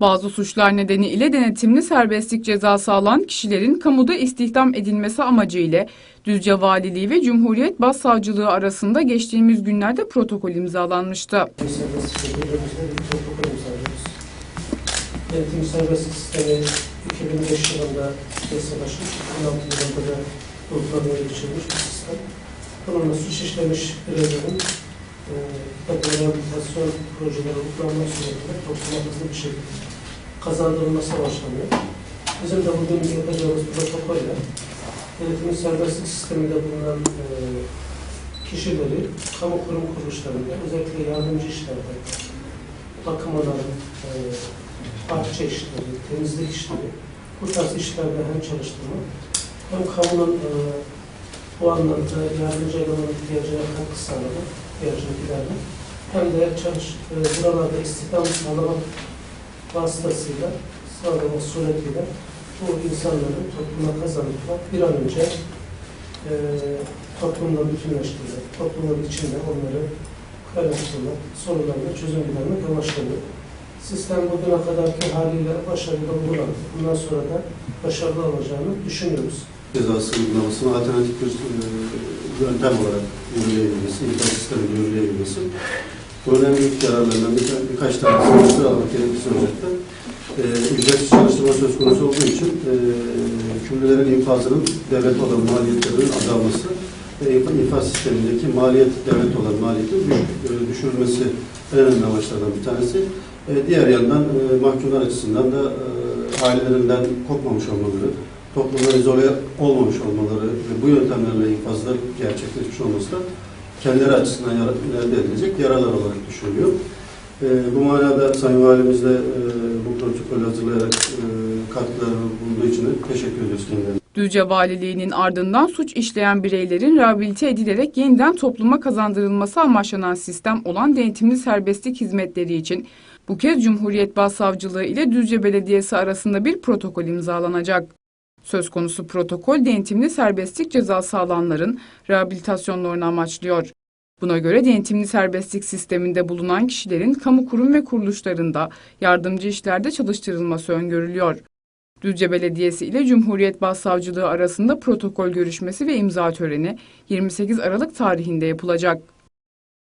Bazı suçlar nedeniyle denetimli serbestlik cezası alan kişilerin kamuda istihdam edilmesi amacıyla Düzce Valiliği ve Cumhuriyet Başsavcılığı arasında geçtiğimiz günlerde protokol imzalanmıştı. Denetim serbestlik sistemi 2005 yılında yasalaşmış, 2006 yılında da uygulamaya geçirilmiş bir sistem. Bununla suç işlemiş bireylerin e, rehabilitasyon projeleri uygulanmak suretiyle topluma hızlı bir şekilde kazandırılması başlanıyor. Bizim de bugün yapacağımız protokolle denetim serbestlik sisteminde bulunan e, kişileri kamu kurum kuruluşlarında özellikle yardımcı işlerde bakım onarım, e, bahçe işleri, temizlik işleri bu tarz işlerde hem çalıştırmak hem kamunun e, bu anlamda yardımcı elemanın ihtiyacına katkı sağlamak, ihtiyacını gidermek hem de çalış, e, buralarda istihdam sağlamak vasıtasıyla sağlamak suretiyle bu insanları topluma kazanmak bir an önce e, toplumla bütünleştirmek, toplumun içinde onları kaynaştırmak, sorunlarına çözüm gidermek amaçlanıyor. Sistem bugüne kadarki haliyle başarılı bulan, bundan sonra da başarılı olacağını düşünüyoruz. cezası uygulamasına alternatif bir e, yöntem olarak yürüyebilmesi, infaz sisteminin yürüyebilmesi. Büyük yararlarından bir, birkaç tanesini sıralamak gerekirse özetle. E, ücretsiz çalıştırma söz konusu olduğu için e, küllelerin infazının devlet olan maliyetlerinin azalması ve infa- infaz sistemindeki maliyet devlet olan maliyetin düş, e, düşürülmesi en önemli amaçlardan bir tanesi. E, diğer yandan e, mahkumlar açısından da e, ailelerinden kopmamış olmaları, toplumdan izole olmamış olmaları ve bu yöntemlerle infazlar gerçekleşmiş olması da kendileri açısından elde edilecek yaralar olarak düşünülüyor. E, bu manada Sayın Valimiz de e, bu protokolü hazırlayarak e, katkılarını bulunduğu için de teşekkür ediyoruz kendilerine. Düzce Valiliği'nin ardından suç işleyen bireylerin rehabilite edilerek yeniden topluma kazandırılması amaçlanan sistem olan denetimli serbestlik hizmetleri için bu kez Cumhuriyet Başsavcılığı ile Düzce Belediyesi arasında bir protokol imzalanacak. Söz konusu protokol denetimli serbestlik cezası alanların rehabilitasyonlarını amaçlıyor. Buna göre denetimli serbestlik sisteminde bulunan kişilerin kamu kurum ve kuruluşlarında yardımcı işlerde çalıştırılması öngörülüyor. Düzce Belediyesi ile Cumhuriyet Başsavcılığı arasında protokol görüşmesi ve imza töreni 28 Aralık tarihinde yapılacak.